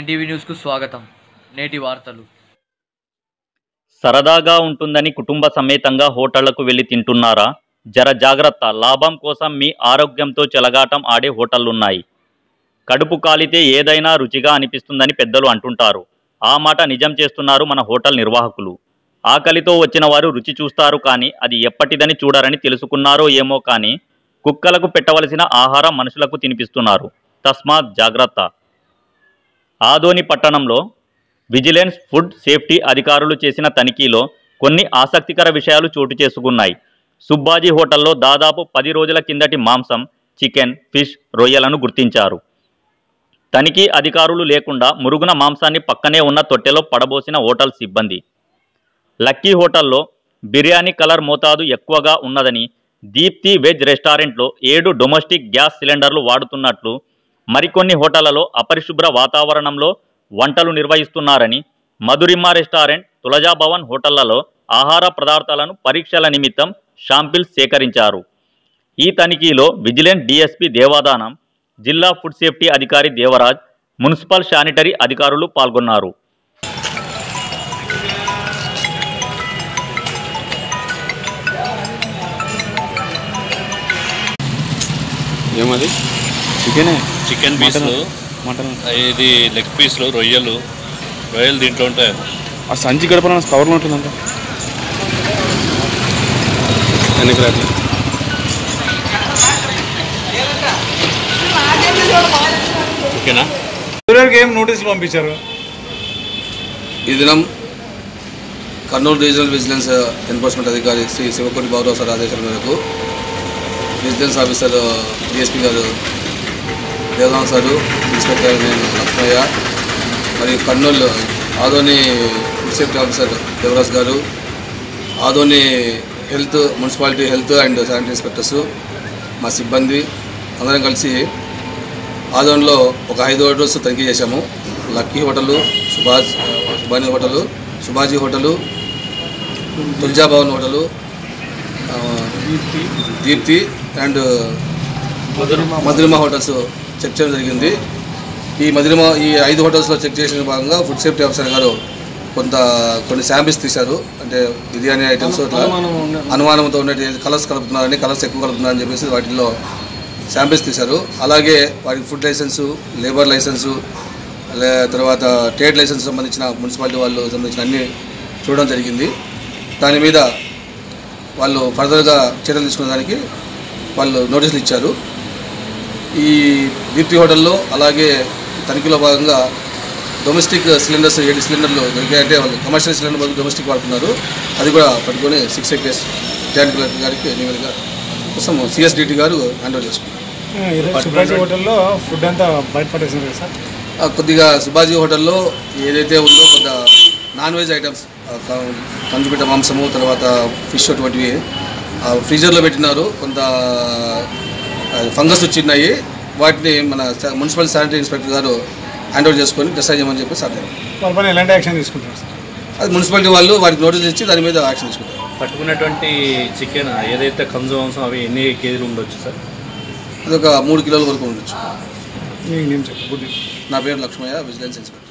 NTV న్యూస్కు స్వాగతం. నేటి వార్తలు. సరదాగా ఉంటుందని కుటుంబ సమేతంగా హోటళ్ళకు వెళ్ళి తింటున్నారా? జర జాగ్రత్త. లాభం కోసం మీ ఆరోగ్యంతో చెలగాటం ఆడే హోటళ్ళున్నాయి కడుపు కాలితే ఏదైనా రుచిగా అనిపిస్తుందని పెద్దలు అంటుంటారు. ఆ మాట నిజం చేస్తున్నారు మన హోటల్ నిర్వాహకులు. ఆకలితో వచ్చిన వారు రుచి చూస్తారు కానీ అది ఎప్పటిదని చూడరని తెలుసుకున్నారో ఏమో కానీ కుక్కలకు పెట్టవలసిన ఆహారం మనుషులకు తినిపిస్తున్నారు. తస్మాత్ జాగ్రత్త. ఆదోని పట్టణంలో విజిలెన్స్ ఫుడ్ సేఫ్టీ అధికారులు చేసిన తనిఖీలో కొన్ని ఆసక్తికర విషయాలు చోటు చేసుకున్నాయి. సుబ్బాజీ హోటల్లో దాదాపు పది రోజుల కిందటి మాంసం చికెన్ ఫిష్ రొయ్యలను గుర్తించారు. తనిఖీ అధికారులు లేకుండా మురుగున మాంసాన్ని పక్కనే ఉన్న తొట్టెలో పడబోసిన హోటల్ సిబ్బంది. లక్కీ హోటల్లో బిర్యానీ కలర్ మోతాదు ఎక్కువగా ఉన్నదని దీప్తి వెజ్ రెస్టారెంట్లో ఏడు డొమెస్టిక్ గ్యాస్ సిలిండర్లు వాడుతున్నట్లు మరికొన్ని హోటళ్ళలో అపరిశుభ్ర వాతావరణంలో వంటలు నిర్వహిస్తున్నారని మధురిమ్మ రెస్టారెంట్ తులజాభవన్ హోటళ్ళలో ఆహార పదార్థాలను పరీక్షల నిమిత్తం షాంపిల్స్ సేకరించారు. ఈ తనిఖీలో విజిలెన్స్ డిఎస్పి దేవాదానం జిల్లా ఫుడ్ సేఫ్టీ అధికారి దేవరాజ్ మున్సిపల్ శానిటరీ అధికారులు పాల్గొన్నారు. ఏమది? చికెనే చికెన్ మటన్ పీసులు మటన్ ఇది లెగ్ పీసులు రొయ్యలు. రొయ్యలు దీంట్లో ఉంటాయి. ఆ సంచి కవర్లో ఉంటుందంట వెనక్కి రాట్లే ఓకేనా? సూర్యుడికి ఏం నోటీసులు పంపించారు? ఈ దినం కర్నూలు రీజనల్ విజిలెన్స్ ఎన్ఫోర్స్మెంట్ అధికారి శ్రీ శివకోటి బాబురావు సార్ ఆదేశాల మేరకు విజిలెన్స్ ఆఫీసర్ డిఎస్పీ గారు దేవరాం సారు ఇన్స్పెక్టర్ నేను లక్ష్మయ్య మరియు కర్నూలు ఆదోని సేఫ్టీ ఆఫీసర్ దేవరాజ్ గారు Adoni health municipality health and sanitary inspectors మా సిబ్బంది అందరం కలిసి ఆదోన్లో ఒక ఐదు హోటల్స్ తనిఖీ చేశాము. Lucky hotel Subhash Subhani hotel Subhaji hotel Tulja Bhavan hotel Deepti. And Madhurima hotels check చేయడం జరిగింది. ఈ మధురిమ ఈ ఐదు హోటల్స్లో చెక్ చేసిన భాగంగా ఫుడ్ సేఫ్టీ ఆఫీసర్ గారు కొంత కొన్ని శాంపిల్స్ తీశారు. అంటే బిర్యానీ ఐటమ్స్ ఇట్లా అనుమానంతో ఉన్నట్టు కలర్స్ కలుపుతున్నారని కలర్స్ ఎక్కువ కలుపుతున్నారని చెప్పేసి వాటిల్లో శాంపిల్స్ తీశారు. అలాగే వాటికి ఫుడ్ లైసెన్సు లేబర్ లైసెన్సు తర్వాత ట్రేడ్ లైసెన్స్ సంబంధించిన మున్సిపాలిటీ వాళ్ళు సంబంధించిన అన్ని చూడడం జరిగింది. దాని మీద వాళ్ళు ఫర్దర్గా చర్యలు తీసుకునేదానికి వాళ్ళు నోటీసులు ఇచ్చారు. ఈ దీప్తి హోటల్లో అలాగే తనిఖీలో భాగంగా డొమెస్టిక్ సిలిండర్స్ ఏడు సిలిండర్లు దొరికాయంటే వాళ్ళు కమర్షియల్ సిలిండర్ బదులు డొమెస్టిక్ వాడుతున్నారు. అది కూడా పట్టుకొని సిక్స్ ఎక్కేస్ జాయింట్ కలెక్టర్ గారికి నివేదిక కోసం సిఎస్డిటి గారు హ్యాండ్ ఓవర్ చేసుకున్నారు హోటల్లో ఫుడ్ అంతా సార్? కొద్దిగా సుబాజీ హోటల్లో ఏదైతే ఉందో కొంత నాన్ వెజ్ ఐటమ్స్ ఆ, క- కంచుపిట్ట మాంసము తర్వాత ఫిష్ అటువంటివి ఫ్రీజర్లో పెట్టినారు. కొంత ఫంగస్ వచ్చినాయి వాటిని మన మున్సిపల్ శానిటరీ ఇన్స్పెక్టర్ గారు హ్యాండ్ ఓవర్ చేసుకొని డిసైడ్ చేయమని చెప్పి సార్ వాళ్ళ పైన ఎలాంటి యాక్షన్ తీసుకుంటారు సార్? అది మున్సిపాలిటీ వాళ్ళు వారికి నోటీస్ ఇచ్చి దాని మీద యాక్షన్ తీసుకుంటారు. పట్టుకున్నటువంటి చికెన్ ఏదైతే కంజు మాంసం అవి ఎన్ని కేజీలు ఉండొచ్చు సార్? అది ఒక మూడు కిలోల వరకు ఉండొచ్చు. నా పేరు లక్ష్మయ్య విజిలెన్స్ ఇన్స్పెక్టర్.